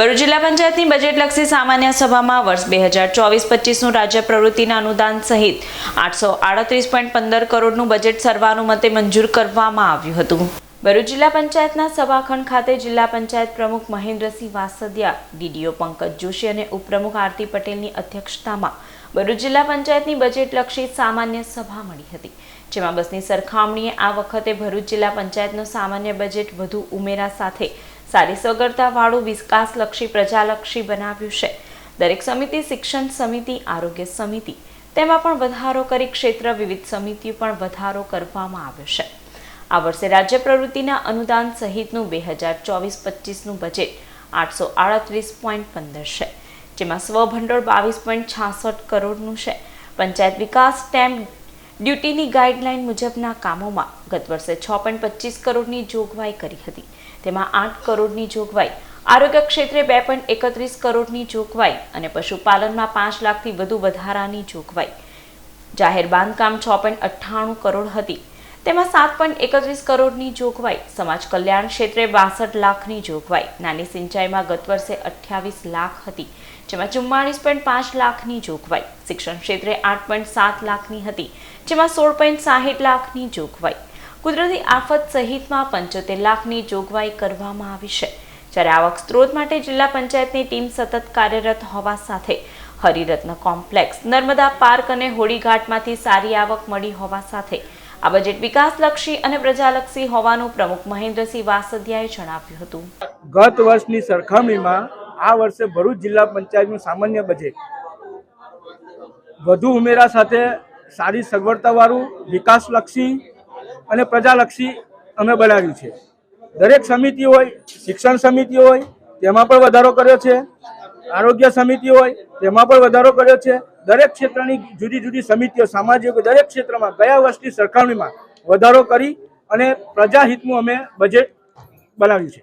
ભરૂચ જિલ્લા પંચાયતની બજેટલક્ષી સામાન્ય સભામાં વર્ષ બે હજાર ચોવીસ પચીસનું રાજ્ય પ્રવૃત્તિના અનુદાન સહિત આઠસો આડત્રીસ પોઈન્ટ પંદર કરોડનું બજેટ સર્વાનુમતે મંજૂર કરવામાં આવ્યું હતું. ભરૂચ જિલ્લા પંચાયતના સભાખંડ ખાતે જિલ્લા પંચાયત પ્રમુખ મહેન્દ્રસિંહ વાસદિયા, ડીડીઓ પંકજ જોશી અને ઉપપ્રમુખ આરતી પટેલની અધ્યક્ષતામાં ભરૂચ જિલ્લા પંચાયતની બજેટલક્ષી સામાન્ય સભા મળી હતી, જેમાં બસની સરખામણીએ આ વખતે ભરૂચ જિલ્લા પંચાયતનું સામાન્ય બજેટ વધુ ઉમેરા સાથે સારી સગવડતાવાળું વિકાસલક્ષી પ્રજાલક્ષી બનાવ્યું છે. દરેક સમિતિ શિક્ષણ સમિતિ, આરોગ્ય સમિતિ, તેમાં પણ વધારો કરી ક્ષેત્ર વિવિધ સમિતિઓ પણ વધારો કરવામાં આવ્યો છે. આ વર્ષે રાજ્ય પ્રવૃત્તિના અનુદાન સહિતનું બે હજાર ચોવીસ પચીસનું બજેટ આઠસો આડત્રીસ પોઈન્ટ પંદર છે, જેમાં સ્વભંડોળ બાવીસ પોઈન્ટ છાસઠ કરોડનું છે. પંચાયત વિકાસ સ્ટેમ્પ ડ્યુટીની ગાઈડલાઇન મુજબના કામોમાં ગત વર્ષે છ પોઈન્ટ પચીસ કરોડની જોગવાઈ કરી હતી. તેમાં આઠ કરોડની જોગવાઈ, આરોગ્ય ક્ષેત્રે બે પોઈન્ટ એકત્રીસ કરોડની જોગવાઈ અને પશુપાલનમાં પાંચ લાખથી વધુ વધારાની જોગવાઈ. જાહેર બાંધકામ છ પોઈન્ટ અઠ્ઠાણું કરોડ હતી. તેમાં સાત પોઈન્ટ એકત્રીસ કરોડની જોગવાઈ. સમાજ કલ્યાણ ક્ષેત્રે બાસઠ લાખની જોગવાઈ. નાની સિંચાઈમાં ગત વર્ષે અઠ્યાવીસ લાખ હતી, જેમાં ચુમ્માળીસ પોઈન્ટ પાંચ લાખની જોગવાઈ. શિક્ષણ ક્ષેત્રે આઠ પોઈન્ટ સાત લાખની હતી, જેમાં સોળ પોઈન્ટ સાહીઠ લાખની જોગવાઈ. કુદરતી આફત સહિતમાં પંચોતેર લાખની જોગવાઈ કરવામાં આવી છે. જ્યારે આવક સ્ત્રોત માટે જિલ્લા પંચાયતની ટીમ સતત કાર્યરત હોવા સાથે હરિરત્ન કોમ્પ્લેક્સ, નર્મદા પાર્ક અને હોળીઘાટમાંથી સારી આવક મળી હોવા સાથે આ બજેટ વિકાસલક્ષી અને પ્રજાલક્ષી હોવાનું પ્રમુખ મહેન્દ્રસિંહ વાસદિયાએ જણાવ્યું હતું. ગત વર્ષની સરખામણીમાં આ વર્ષે ભરૂચ જિલ્લા પંચાયતનું સામાન્ય બજેટ વધુ ઉમેરા સાથે સારી સગવડતાવાળું, વિકાસલક્ષી અને પ્રજાલક્ષી અમે બનાવ્યું છે. દરેક સમિતિ હોય, શિક્ષણ સમિતિ હોય, તેમાં પણ વધારો કર્યો છે, આરોગ્ય સમિતિ હોય, તેમાં પણ વધારો કર્યો છે દરેક ક્ષેત્રની જુદી જુદી સમિતિઓ, સામાજિક દરેક ક્ષેત્રમાં ગયા વર્ષની સરખામણીમાં વધારો કરી અને પ્રજાહિતનું અમે બજેટ બનાવ્યું છે.